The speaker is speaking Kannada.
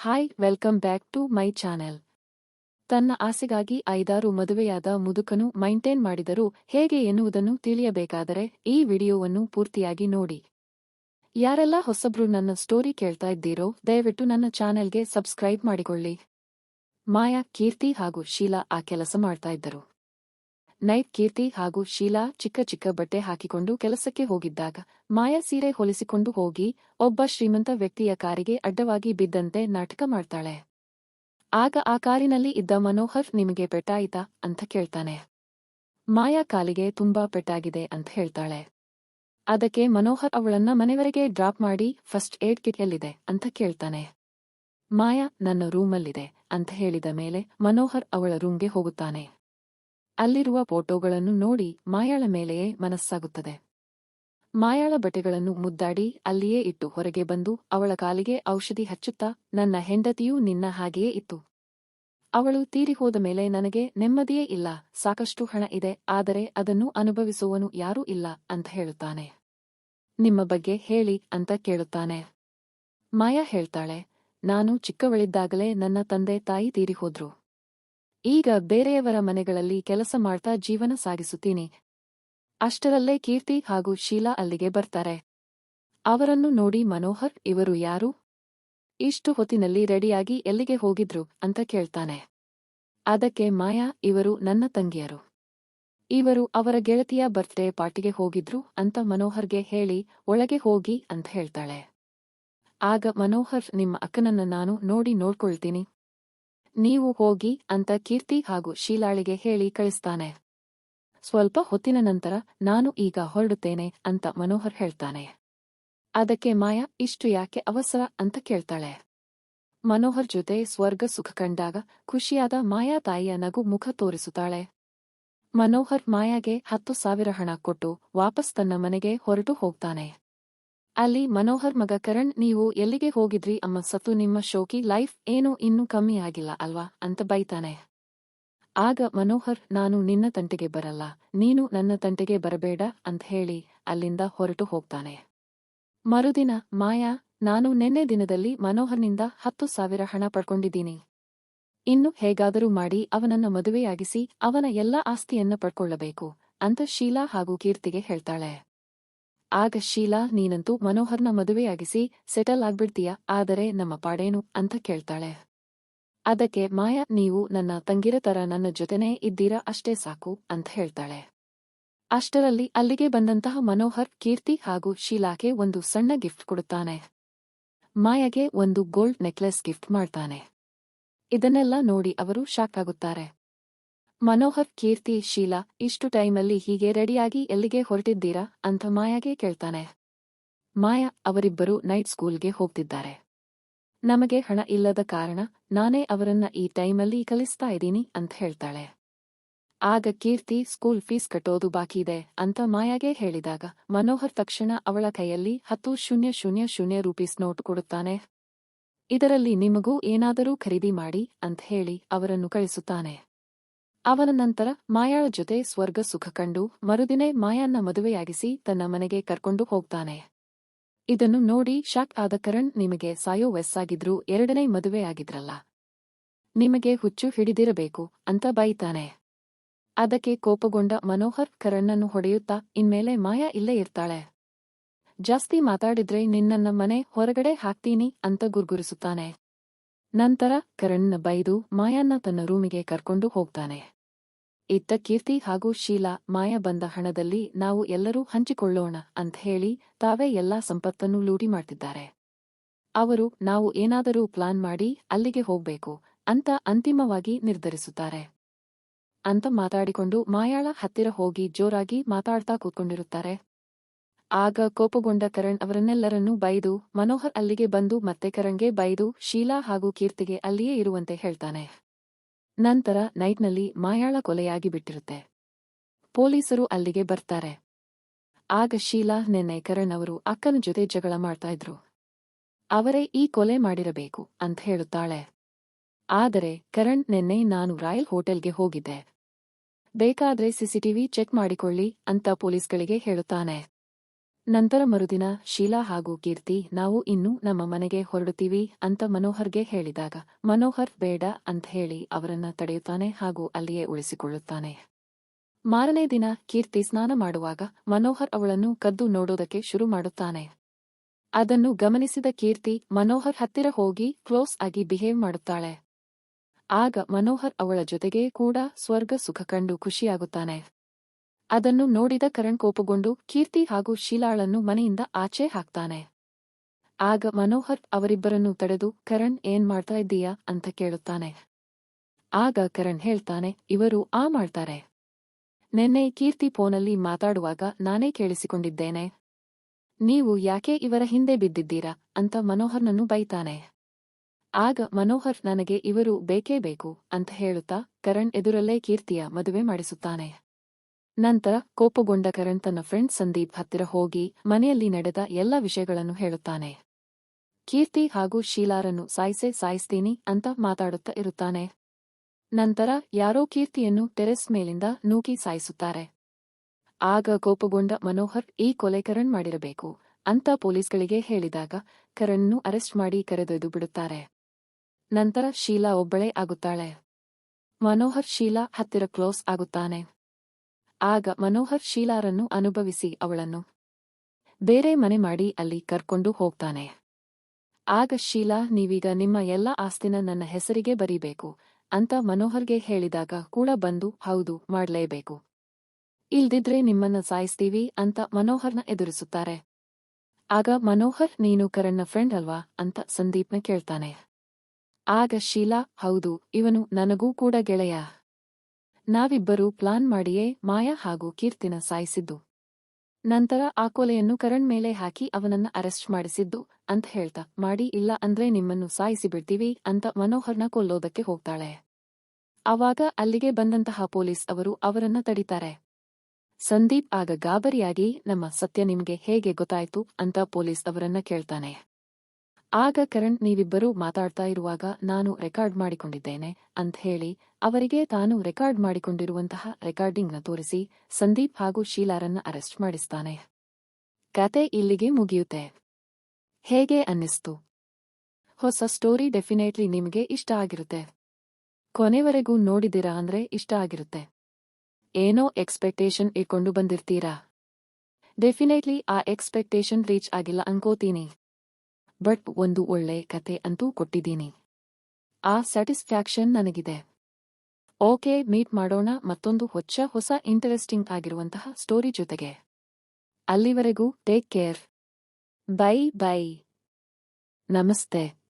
Hi welcome back to my channel ತನ್ನ ಆಸೆಗಾಗಿ ಐದಾರು ಮದುವೆಯಾದ ಮುದುಕನು ಮೈಂಟೈನ್ ಮಾಡಿದರೂ ಹೇಗೆ ಎನ್ನುವುದನ್ನು ತಿಳಿಯಬೇಕಾದರೆ ಈ ವಿಡಿಯೋವನ್ನು ಪೂರ್ತಿಯಾಗಿ ನೋಡಿ. ಯಾರೆಲ್ಲ ಹೊಸಬ್ರು ನನ್ನ ಸ್ಟೋರಿ ಕೇಳ್ತಾ ಇದ್ದೀರೋ, ದಯವಿಟ್ಟು ನನ್ನ ಚಾನೆಲ್ಗೆ ಸಬ್ಸ್ಕ್ರೈಬ್ ಮಾಡಿಕೊಳ್ಳಿ. ಮಾಯಾ, ಕೀರ್ತಿ ಹಾಗೂ ಶೀಲಾ ಆ ಕೆಲಸ ಮಾಡ್ತಾ ಇದ್ದರು. ನೈಟ್ ಕೀರ್ತಿ ಹಾಗೂ ಶೀಲಾ ಚಿಕ್ಕ ಚಿಕ್ಕ ಬಟ್ಟೆ ಹಾಕಿಕೊಂಡು ಕೆಲಸಕ್ಕೆ ಹೋಗಿದ್ದಾಗ ಮಾಯಾ ಸೀರೆ ಹೊಲಿಸಿಕೊಂಡು ಹೋಗಿ ಒಬ್ಬ ಶ್ರೀಮಂತ ವ್ಯಕ್ತಿಯ ಕಾರಿಗೆ ಅಡ್ಡವಾಗಿ ಬಿದ್ದಂತೆ ನಾಟಕ ಮಾಡ್ತಾಳೆ. ಆಗ ಆ ಕಾರಿನಲ್ಲಿ ಇದ್ದ ಮನೋಹರ್ ನಿಮಗೆ ಪೆಟ್ಟಾಯಿತಾ? ಅಂತ ಕೇಳ್ತಾನೆ. ಮಾಯಾ ಕಾಲಿಗೆ ತುಂಬಾ ಪೆಟ್ಟಾಗಿದೆ ಅಂತ ಹೇಳ್ತಾಳೆ. ಅದಕ್ಕೆ ಮನೋಹರ್ ಅವಳನ್ನ ಮನೆವರೆಗೆ ಡ್ರಾಪ್ ಮಾಡಿ ಫಸ್ಟ್ ಏಡ್ ಕಿಟ್ ಎಲ್ಲಿದೆ? ಅಂತ ಕೇಳ್ತಾನೆ. ಮಾಯಾ ನನ್ನ ರೂಮಲ್ಲಿದೆ ಅಂತ ಹೇಳಿದ ಮೇಲೆ ಮನೋಹರ್ ಅವಳ ರೂಮ್ಗೆ ಹೋಗುತ್ತಾನೆ. ಅಲ್ಲಿರುವ ಫೋಟೋಗಳನ್ನು ನೋಡಿ ಮಾಯಾಳ ಮೇಲೆಯೇ ಮನಸ್ಸಾಗುತ್ತದೆ. ಮಾಯಾಳ ಬಟೆಗಳನ್ನು ಮುದ್ದಾಡಿ ಅಲ್ಲಿಯೇ ಇಟ್ಟು ಹೊರಗೆ ಬಂದು ಅವಳ ಕಾಲಿಗೆ ಔಷಧಿ ಹಚ್ಚುತ್ತಾ ನನ್ನ ಹೆಂಡತಿಯೂ ನಿನ್ನ ಹಾಗೆಯೇ ಇತ್ತು. ಅವಳು ತೀರಿಹೋದ ಮೇಲೆ ನನಗೆ ನೆಮ್ಮದಿಯೇ ಇಲ್ಲ, ಸಾಕಷ್ಟು ಹಣ ಇದೆ, ಆದರೆ ಅದನ್ನು ಅನುಭವಿಸುವನು ಯಾರೂ ಇಲ್ಲ ಅಂತ ಹೇಳುತ್ತಾನೆ. ನಿಮ್ಮ ಬಗ್ಗೆ ಹೇಳಿ ಅಂತ ಕೇಳುತ್ತಾನೆ. ಮಾಯಾ ಹೇಳ್ತಾಳೆ, ನಾನು ಚಿಕ್ಕವಳಿದ್ದಾಗಲೇ ನನ್ನ ತಂದೆ ತಾಯಿ ತೀರಿ ಹೋದ್ರು. ಈಗ ಬೇರೆಯವರ ಮನೆಗಳಲ್ಲಿ ಕೆಲಸ ಮಾಡ್ತಾ ಜೀವನ ಸಾಗಿಸುತ್ತೀನಿ. ಅಷ್ಟರಲ್ಲೇ ಕೀರ್ತಿ ಹಾಗೂ ಶೀಲಾ ಅಲ್ಲಿಗೆ ಬರ್ತಾರೆ. ಅವರನ್ನು ನೋಡಿ ಮನೋಹರ್, ಇವರು ಯಾರು? ಇಷ್ಟು ಹೊತ್ತಿನಲ್ಲಿ ರೆಡಿಯಾಗಿ ಎಲ್ಲಿಗೆ ಹೋಗಿದ್ರು? ಅಂತ ಕೇಳ್ತಾನೆ. ಅದಕ್ಕೆ ಮಾಯಾ, ಇವರು ನನ್ನ ತಂಗಿಯರು. ಇವರು ಅವರ ಗೆಳತಿಯ ಬರ್ತ್ಡೇ ಪಾರ್ಟಿಗೆ ಹೋಗಿದ್ರು ಅಂತ ಮನೋಹರ್ಗೆ ಹೇಳಿ, ಒಳಗೆ ಹೋಗಿ ಅಂತ ಹೇಳ್ತಾಳೆ. ಆಗ ಮನೋಹರ್, ನಿಮ್ಮ ಅಕ್ಕನನ್ನ ನಾನು ನೋಡಿ ನೋಡ್ಕೊಳ್ತೀನಿ. ನೀವು ಹೋಗಿ ಅಂತ ಕೀರ್ತಿ ಹಾಗೂ ಶೀಲಾಳಿಗೆ ಹೇಳಿ ಕಳಿಸ್ತಾನೆ. ಸ್ವಲ್ಪ ಹೊತ್ತಿನ ನಂತರ ನಾನು ಈಗ ಹೊರಡುತ್ತೇನೆ ಅಂತ ಮನೋಹರ್ ಹೇಳ್ತಾನೆ. ಅದಕ್ಕೆ ಮಾಯಾ, ಇಷ್ಟು ಯಾಕೆ ಅವಸರ ಅಂತ ಕೇಳ್ತಾಳೆ. ಮನೋಹರ್ ಜೊತೆ ಸ್ವರ್ಗ ಸುಖ ಕಂಡಾಗ ಖುಷಿಯಾದ ಮಾಯಾ ತಾಯಿಯ ನಗು ಮುಖ ತೋರಿಸುತ್ತಾಳೆ. ಮನೋಹರ್ ಮಾಯಾಗೆ ಹತ್ತು ಸಾವಿರ ಹಣ ಕೊಟ್ಟು ವಾಪಸ್ ತನ್ನ ಮನೆಗೆ ಹೊರಟು ಹೋಗ್ತಾನೆ. ಅಲ್ಲಿ ಮನೋಹರ್ ಮಗ ಕರಣ್, ನೀವು ಎಲ್ಲಿಗೆ ಹೋಗಿದ್ರಿ ಅಮ್ಮ? ಸತ್ತು ನಿಮ್ಮ ಶೋಕಿ ಲೈಫ್ ಏನೋ ಇನ್ನೂ ಕಮ್ಮಿ ಆಗಿಲ್ಲ ಅಲ್ವಾ? ಅಂತ ಬೈತಾನೆ. ಆಗ ಮನೋಹರ್, ನಾನು ನಿನ್ನ ತಂಟೆಗೆ ಬರಲ್ಲ. ನೀನು ನನ್ನ ತಂಟೆಗೆ ಬರಬೇಡ ಅಂತ ಹೇಳಿ ಅಲ್ಲಿಂದ ಹೊರಟು ಹೋಗ್ತಾನೆ. ಮರುದಿನ ಮಾಯಾ, ನಾನು ನಿನ್ನೆ ದಿನದಲ್ಲಿ ಮನೋಹರ್ನಿಂದ ಹತ್ತು ಸಾವಿರ ಹಣ ಪಡ್ಕೊಂಡಿದ್ದೀನಿ. ಇನ್ನು ಹೇಗಾದರೂ ಮಾಡಿ ಅವನನ್ನ ಮದುವೆಯಾಗಿಸಿ ಅವನ ಎಲ್ಲಾ ಆಸ್ತಿಯನ್ನ ಪಡ್ಕೊಳ್ಳಬೇಕು ಅಂತ ಶೀಲಾ ಹಾಗೂ ಕೀರ್ತಿಗೆ ಹೇಳ್ತಾಳೆ. ಆಗ ಶೀಲಾ, ನೀನಂತೂ ಮನೋಹರ್ನ ಮದುವೆಯಾಗಿಸಿ ಸೆಟಲ್ ಆಗ್ಬಿಡ್ತೀಯ? ಆದರೆ ನಮ್ಮ ಪಾಡೇನು ಅಂತ ಕೇಳ್ತಾಳೆ. ಅದಕ್ಕೆ, ಮಾಯಾ, ನೀವು ನನ್ನ ತಂಗಿರ ತರ ನನ್ನ ಜೊತೆನೇ ಇದ್ದೀರಾ? ಅಷ್ಟೇ ಸಾಕು ಅಂತ ಹೇಳ್ತಾಳೆ. ಅಷ್ಟರಲ್ಲಿ ಅಲ್ಲಿಗೆ ಬಂದಂತಹ ಮನೋಹರ್, ಕೀರ್ತಿ ಹಾಗೂ ಶೀಲಾಗೆ ಒಂದು ಸಣ್ಣ ಗಿಫ್ಟ್ ಕೊಡುತ್ತಾನೆ. ಮಾಯಾಗೆ ಒಂದು ಗೋಲ್ಡ್ ನೆಕ್ಲೆಸ್ ಗಿಫ್ಟ್ ಮಾಡ್ತಾನೆ. ಇದನ್ನೆಲ್ಲ ನೋಡಿ ಅವರು ಶಾಕ್ ಆಗುತ್ತಾರೆ. ಮನೋಹರ್, ಕೀರ್ತಿ, ಶೀಲಾ, ಇಷ್ಟು ಟೈಮಲ್ಲಿ ಹೀಗೆ ರೆಡಿಯಾಗಿ ಎಲ್ಲಿಗೆ ಹೊರಟಿದ್ದೀರಾ ಅಂತ ಮಾಯಾಗೆ ಕೇಳ್ತಾನೆ. ಮಾಯಾ ಅವರಿಬ್ಬರು ನೈಟ್ ಸ್ಕೂಲ್ಗೆ ಹೋಗ್ತಿದ್ದಾರೆ. ನಮಗೆ ಹಣ ಇಲ್ಲದ ಕಾರಣ ನಾನೇ ಅವರನ್ನ ಈ ಟೈಮಲ್ಲಿ ಕಲಿಸ್ತಾ ಇದ್ದೀನಿ ಅಂತ ಹೇಳ್ತಾಳೆ. ಆಗ ಕೀರ್ತಿ, ಸ್ಕೂಲ್ ಫೀಸ್ ಕಟ್ಟೋದು ಬಾಕಿದೆ ಅಂತ ಮಾಯಾಗೆ ಹೇಳಿದಾಗ ಮನೋಹರ್ ತಕ್ಷಣ ಅವಳ ಕೈಯಲ್ಲಿ ಹತ್ತು ಶೂನ್ಯ ಶೂನ್ಯ ಶೂನ್ಯ ರೂಪೀಸ್ ನೋಟ್ ಕೊಡುತ್ತಾನೆ. ಇದರಲ್ಲಿ ನಿಮಗೂ ಏನಾದರೂ ಖರೀದಿ ಮಾಡಿ ಅಂತ ಹೇಳಿ ಅವರನ್ನು ಕಳಿಸುತ್ತಾನೆ. ಅವನ ನಂತರ ಮಾಯಾಳ ಜೊತೆ ಸ್ವರ್ಗ ಸುಖ ಕಂಡು ಮರುದಿನೇ ಮಾಯಾನ್ನ ಮದುವೆಯಾಗಿಸಿ ತನ್ನ ಮನೆಗೆ ಕರ್ಕೊಂಡು ಹೋಗ್ತಾನೆ. ಇದನ್ನು ನೋಡಿ ಶಾಕ್ ಆದ ಕರಣ್ ನಿಮಗೆ ಸಾಯೋ ವಯಸ್ಸಾಗಿದ್ರೂ ಎರಡನೇ ಮದುವೆಯಾಗಿದ್ರಲ್ಲ. ನಿಮಗೆ ಹುಚ್ಚು ಹಿಡಿದಿರಬೇಕು ಅಂತ ಬೈತಾನೆ. ಅದಕ್ಕೆ ಕೋಪಗೊಂಡ ಮನೋಹರ್ ಕರಣ್ಣನ್ನು ಹೊಡೆಯುತ್ತಾ ಇನ್ಮೇಲೆ ಮಾಯಾ ಇಲ್ಲೇ ಇರ್ತಾಳೆ. ಜಾಸ್ತಿ ಮಾತಾಡಿದ್ರೆ ನಿನ್ನನ್ನ ಮನೆ ಹೊರಗಡೆ ಹಾಕ್ತೀನಿ ಅಂತ ಗುರ್ಗುರಿಸುತ್ತಾನೆ. ನಂತರ ಕರಣ್ನ ಬೈದು ಮಾಯಾನ್ನ ತನ್ನ ರೂಮಿಗೆ ಕರ್ಕೊಂಡು ಹೋಗ್ತಾನೆ. ಇತ್ತ ಕೀರ್ತಿ ಹಾಗೂ ಶೀಲಾ ಮಾಯ ಬಂದ ಹಣದಲ್ಲಿ ನಾವು ಎಲ್ಲರೂ ಹಂಚಿಕೊಳ್ಳೋಣ ಅಂತ ಹೇಳಿ ತಾವೇ ಎಲ್ಲಾ ಸಂಪತ್ತನ್ನು ಲೂಟಿ ಮಾಡ್ತಿದ್ದಾರೆ. ಅವರು, ನಾವು ಏನಾದರೂ ಪ್ಲಾನ್ ಮಾಡಿ ಅಲ್ಲಿಗೆ ಹೋಗ್ಬೇಕು ಅಂತ ಅಂತಿಮವಾಗಿ ನಿರ್ಧರಿಸುತ್ತಾರೆ. ಅಂತ ಮಾತಾಡಿಕೊಂಡು ಮಾಯಾಳ ಹತ್ತಿರ ಹೋಗಿ ಜೋರಾಗಿ ಮಾತಾಡ್ತಾ ಕೂತ್ಕೊಂಡಿರುತ್ತಾರೆ. ಆಗ ಕೋಪಗೊಂಡ ಕರಣ್ ಅವರನ್ನೆಲ್ಲರನ್ನೂ ಬೈದು, ಮನೋಹರ್ ಅಲ್ಲಿಗೆ ಬಂದು ಮತ್ತೆ ಕರಣ್ಗೆ ಬೈದು, ಶೀಲಾ ಹಾಗೂ ಕೀರ್ತಿಗೆ ಅಲ್ಲಿಯೇ ಇರುವಂತೆ ಹೇಳ್ತಾನೆ. ನಂತರ ನೈಟ್ನಲ್ಲಿ ಮಾಯಾಳ ಕೊಲೆಯಾಗಿ ಬಿಟ್ಟಿರುತ್ತೆ. ಪೊಲೀಸರು ಅಲ್ಲಿಗೆ ಬರ್ತಾರೆ. ಆಗ ಶೀಲಾ ನಿನ್ನೆ ಕರಣ್ ಅವರು ಅಕ್ಕನ ಜೊತೆ ಜಗಳ ಮಾಡ್ತಾ ಇದ್ರು. ಅವರೇ ಈ ಕೊಲೆ ಮಾಡಿರಬೇಕು ಅಂತ ಹೇಳುತ್ತಾಳೆ. ಆದರೆ ಕರಣ್, ನಿನ್ನೆ ನಾನು ರಾಯಲ್ ಹೋಟೆಲ್ಗೆ ಹೋಗಿದ್ದೆ. ಬೇಕಾದ್ರೆ ಸಿಸಿಟಿವಿ ಚೆಕ್ ಮಾಡಿಕೊಳ್ಳಿ ಅಂತ ಪೊಲೀಸ್ಗಳಿಗೆ ಹೇಳುತ್ತಾನೆ. ನಂತರ ಮರುದಿನ ಶೀಲಾ ಹಾಗೂ ಕೀರ್ತಿ, ನಾವು ಇನ್ನು ನಮ್ಮ ಮನೆಗೆ ಹೊರಡುತ್ತೀವಿ ಅಂತ ಮನೋಹರ್ಗೆ ಹೇಳಿದಾಗ, ಮನೋಹರ್, ಬೇಡ ಅಂತ ಹೇಳಿ ಅವರನ್ನ ತಡೆಯುತ್ತಾನೆ ಹಾಗೂ ಅಲ್ಲಿಯೇ ಉಳಿಸಿಕೊಳ್ಳುತ್ತಾನೆ. ಮಾರನೇ ದಿನ ಕೀರ್ತಿ ಸ್ನಾನ ಮಾಡುವಾಗ ಮನೋಹರ್ ಅವಳನ್ನು ಕದ್ದು ನೋಡೋದಕ್ಕೆ ಶುರು ಮಾಡುತ್ತಾನೆ. ಅದನ್ನು ಗಮನಿಸಿದ ಕೀರ್ತಿ, ಮನೋಹರ್ ಹತ್ತಿರ ಹೋಗಿ ಕ್ಲೋಸ್ ಆಗಿ ಬಿಹೇವ್ ಮಾಡುತ್ತಾಳೆ ಆಗ ಮನೋಹರ್ ಅವಳ ಜೊತೆಗೆ ಕೂಡ ಸ್ವರ್ಗ, ಸುಖ ಕಂಡು ಖುಷಿಯಾಗುತ್ತಾನೆ. ಅದನ್ನು ನೋಡಿದ ಕರಣ್ ಕೋಪಗೊಂಡು ಕೀರ್ತಿ ಹಾಗೂ ಶೀಲಾಳನ್ನು ಮನೆಯಿಂದ ಆಚೆ ಹಾಕ್ತಾನೆ. ಆಗ ಮನೋಹರ್ ಅವರಿಬ್ಬರನ್ನು ತಡೆದು, ಕರಣ್, ಏನ್ ಮಾಡ್ತಾ ಇದ್ದೀಯಾ? ಅಂತ ಕೇಳುತ್ತಾನೆ. ಆಗ ಕರಣ್ ಹೇಳ್ತಾನೆ, ಇವರು ಆ ಮಾಡ್ತಾರೆ. ನಿನ್ನೆ ಕೀರ್ತಿ ಫೋನಲ್ಲಿ ಮಾತಾಡುವಾಗ ನಾನೇ ಕೇಳಿಸಿಕೊಂಡಿದ್ದೇನೆ. ನೀವು ಯಾಕೆ ಇವರ ಹಿಂದೆ ಬಿದ್ದಿದ್ದೀರಾ? ಅಂತ ಮನೋಹರ್ನನ್ನು ಬೈತಾನೆ. ಆಗ ಮನೋಹರ್, ನನಗೆ ಇವರು ಬೇಕೇ ಬೇಕು ಅಂತ ಹೇಳುತ್ತಾ ಕರಣ್ ಎದುರಲ್ಲೇ ಕೀರ್ತಿಯ ಮದುವೆ ಮಾಡಿಸುತ್ತಾನೆ. ನಂತರ ಕೋಪಗೊಂಡ ಕರಣ್ ತನ್ನ ಫ್ರೆಂಡ್ ಸಂದೀಪ್ ಹತ್ತಿರ ಹೋಗಿ ಮನೆಯಲ್ಲಿ ನಡೆದ ಎಲ್ಲ ವಿಷಯಗಳನ್ನು ಹೇಳುತ್ತಾನೆ. ಕೀರ್ತಿ ಹಾಗೂ ಶೀಲಾರನ್ನು ಸಾಯಿಸೆ ಸಾಯಿಸ್ತೀನಿ ಅಂತ ಮಾತಾಡುತ್ತಾ ಇರುತ್ತಾನೆ. ನಂತರ ಯಾರೋ ಕೀರ್ತಿಯನ್ನು ಟೆರೆಸ್ ಮೇಲಿಂದ ನೂಕಿ ಸಾಯಿಸುತ್ತಾರೆ. ಆಗ ಕೋಪಗೊಂಡ ಮನೋಹರ್ ಈ ಕೊಲೆ ಕರಣ್ ಮಾಡಿರಬೇಕು ಅಂತ ಪೊಲೀಸ್ಗಳಿಗೆ ಹೇಳಿದಾಗ ಕರಣ್ನು ಅರೆಸ್ಟ್ ಮಾಡಿ ಕರೆದೊಯ್ದು ಬಿಡುತ್ತಾರೆ. ನಂತರ ಶೀಲಾ ಒಬ್ಬಳೇ ಆಗುತ್ತಾಳೆ. ಮನೋಹರ್ ಶೀಲಾ ಹತ್ತಿರ ಕ್ಲೋಸ್ ಆಗುತ್ತಾನೆ. ಆಗ ಮನೋಹರ್ ಶೀಲಾರನ್ನು ಅನುಭವಿಸಿ ಅವಳನ್ನು, ಬೇರೆ ಮನೆ ಮಾಡಿ, ಅಲ್ಲಿ ಕರ್ಕೊಂಡು ಹೋಗ್ತಾನೆ. ಆಗ ಶೀಲಾ, ನೀವೀಗ ನಿಮ್ಮ ಎಲ್ಲ ಆಸ್ತಿನ ನನ್ನ ಹೆಸರಿಗೆ ಬರೀಬೇಕು ಅಂತ ಮನೋಹರ್ಗೆ ಹೇಳಿದಾಗ ಕೂಡ ಬಂದು, ಹೌದು, ಮಾಡ್ಲೇಬೇಕು. ಇಲ್ದಿದ್ರೆ ನಿಮ್ಮನ್ನ ಸಾಯಿಸ್ತೀವಿ ಅಂತ ಮನೋಹರ್ನ ಎದುರಿಸುತ್ತಾರೆ. ಆಗ, ಮನೋಹರ್, ನೀನು ಕರಣ್ನ ಫ್ರೆಂಡ್ ಅಲ್ವಾ? ಅಂತ ಸಂದೀಪ್ನ ಕೇಳ್ತಾನೆ. ಆಗ ಶೀಲಾ, ಹೌದು, ಇವನು ನನಗೂ ಕೂಡ ಗೆಳೆಯ. ನಾವಿಬ್ಬರೂ ಪ್ಲಾನ್ ಮಾಡಿಯೇ ಮಾಯಾ ಹಾಗೂ ಕೀರ್ತಿನ ಸಾಯಿಸಿದ್ದು. ನಂತರ ಆ ಕೊಲೆಯನ್ನು ಕರಣ್ ಮೇಲೆ ಹಾಕಿ ಅವನನ್ನ ಅರೆಸ್ಟ್ ಮಾಡಿಸಿದ್ದು ಅಂತ ಹೇಳ್ತಾ, ಮಾಡಿ ಇಲ್ಲ ಅಂದ್ರೆ ನಿಮ್ಮನ್ನು ಸಾಯಿಸಿಬಿಡ್ತೀವಿ ಅಂತ ಮನೋಹರ್ನ ಕೊಲ್ಲೋದಕ್ಕೆ ಹೋಗ್ತಾಳೆ. ಅವಾಗ ಅಲ್ಲಿಗೆ ಬಂದಂತಹ ಪೊಲೀಸ್ ಅವರು ಅವರನ್ನ ತಡಿತಾರೆ. ಸಂದೀಪ್, ಆಗ ಗಾಬರಿಯಾಗಿ, ನಮ್ಮ ಸತ್ಯ ನಿಮ್ಗೆ ಹೇಗೆ ಗೊತ್ತಾಯ್ತು? ಅಂತ ಪೊಲೀಸ್ ಅವರನ್ನ ಕೇಳ್ತಾನೆ. ಆಗ ಕರಣ್ ನೀವಿಬ್ಬರೂ ಮಾತಾಡ್ತಾ ಇರುವಾಗ ನಾನು ರೆಕಾರ್ಡ್ ಮಾಡಿಕೊಂಡಿದ್ದೇನೆ ಅಂತ ಹೇಳಿ ಅವರಿಗೆ ತಾನು ರೆಕಾರ್ಡ್ ಮಾಡಿಕೊಂಡಿರುವಂತಹ ರೆಕಾರ್ಡಿಂಗ್ನ ತೋರಿಸಿ ಸಂದೀಪ್ ಹಾಗೂ ಶೀಲಾರನ್ನ ಅರೆಸ್ಟ್ ಮಾಡಿಸ್ತಾನೆ. ಕತೆ ಇಲ್ಲಿಗೆ ಮುಗಿಯುತ್ತೆ. ಹೇಗೆ ಅನ್ನಿಸ್ತು? ಹೊಸ ಸ್ಟೋರಿ ಡೆಫಿನೆಟ್ಲಿ ನಿಮಗೆ ಇಷ್ಟ ಆಗಿರುತ್ತೆ. ಕೊನೆವರೆಗೂ ನೋಡಿದಿರಾ ಅಂದ್ರೆ ಇಷ್ಟ ಆಗಿರುತ್ತೆ. ಏನೋ ಎಕ್ಸ್ಪೆಕ್ಟೇಷನ್ ಇಟ್ಕೊಂಡು ಬಂದಿರ್ತೀರಾ? ಡೆಫಿನೆಟ್ಲಿ ಆ ಎಕ್ಸ್ಪೆಕ್ಟೇಷನ್ ರೀಚ್ ಆಗಿಲ್ಲ ಅನ್ಕೋತೀನಿ. ಬಟ್ ಒಂದು ಒಳ್ಳೆ ಕತೆ ಅಂತೂ ಕೊಟ್ಟಿದ್ದೀನಿ. ಆ ಸ್ಯಾಟಿಸ್ಫ್ಯಾಕ್ಷನ್ ನನಗಿದೆ. ಓಕೆ, ಮೀಟ್ ಮಾಡೋಣ ಮತ್ತೊಂದು ಹೊಚ್ಚ ಹೊಸ ಇಂಟರೆಸ್ಟಿಂಗ್ ಆಗಿರುವಂತಹ ಸ್ಟೋರಿ ಜೊತೆಗೆ. ಅಲ್ಲಿವರೆಗೂ ಟೇಕ್ ಕೇರ್. Bye bye. ನಮಸ್ತೆ.